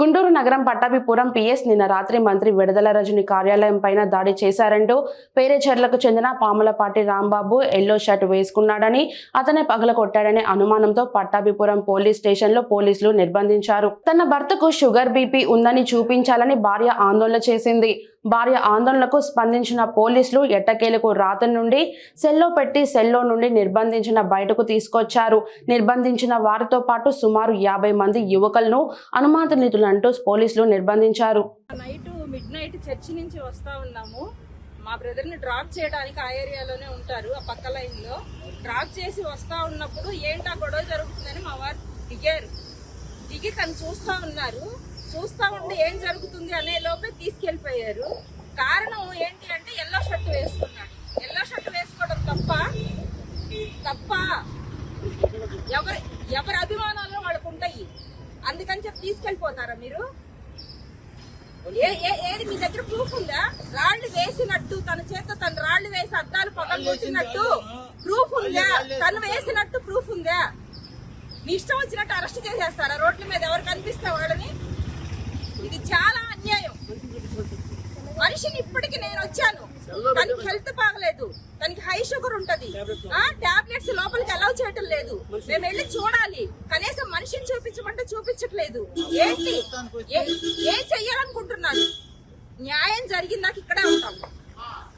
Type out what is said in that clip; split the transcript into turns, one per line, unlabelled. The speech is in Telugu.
గుంటూరు నగరం పట్టాభిపురం పిఎస్ నిన్న రాత్రి మంత్రి విడుదల రజని కార్యాలయం పైన దాడి చేశారంటూ పేరేచర్లకు చెందిన పాములపాటి రాంబాబు ఎల్లో షర్ట్ వేసుకున్నాడని అతనే పగల కొట్టాడనే అనుమానంతో పట్టాభిపురం పోలీస్ స్టేషన్లో పోలీసులు నిర్బంధించారు. తన భర్తకు షుగర్ బీపీ ఉందని చూపించాలని భార్య ఆందోళన చేసింది. భార్య ఆందోళనకు స్పందించిన పోలీసులు ఎట్టకేలకు రాత్రి నుండి సెల్లో పెట్టి సెల్లో నుండి నిర్బంధించిన బయటకు తీసుకొచ్చారు. నిర్బంధించిన వారితో పాటు సుమారు యాభై మంది యువకులను అనుమానితులంటూ పోలీసులు నిర్బంధించారు.
నైట్ మిడ్ నైట్ చర్చి నుంచి వస్తా ఉన్నాము. మా బ్రదర్ని డ్రాప్ చేయడానికి ఆ ఏరియాలోనే ఉంటారు ఆ పక్క లైన్లో. డ్రాప్ చేసి వస్తా ఉన్నప్పుడు ఏంటా గొడవ జరుగుతుందని మా వారు దిగారు. దిగి తను చూస్తా ఉన్నారు. చూస్తా ఉండి ఏం జరుగుతుంది అనే లోపే తీసుకెళ్ళిపోయారు కారణం ఏంటి అంటే ఎల్లో షర్ట్ వేసుకున్నాడు. ఎల్లో షర్ట్ వేసుకోవడం తప్ప తప్ప ఎవరి ఎవరి అభిమానాల్లో వాళ్ళకు ఉంటాయి. అందుకని చెప్పి తీసుకెళ్ళిపోతారా మీరు? ఏ ఏ ఏది మీ దగ్గర ప్రూఫ్ ఉందా? రాళ్ళు వేసినట్టు తన చేత తన రాళ్ళు వేసి అద్దాలు పగలగొట్టినట్టు ప్రూఫ్ ఉందా? తను వేసినట్టు ప్రూఫ్ ఉందా? మీ ఇష్టం వచ్చినట్టు అరెస్ట్ చేసేస్తారా? రోడ్ల మీద ఎవరు కనిపిస్తే మనిషిని ఇప్పటికి నేను వచ్చాను. తనకి హెల్త్ బాగలేదు. తనకి హై షుగర్ ఉంటది. ఆ టాబ్లెట్స్ లోపలికి అలౌ చేయటం లేదు. మేము వెళ్ళి చూడాలి. కనీసం మనిషిని చూపించమంటే చూపించట్లేదు. ఏంటి? ఏ- ఏం చెయ్యాలనుకుంటున్నాను న్యాయం జరిగిందాక ఇక్కడే ఉంటాము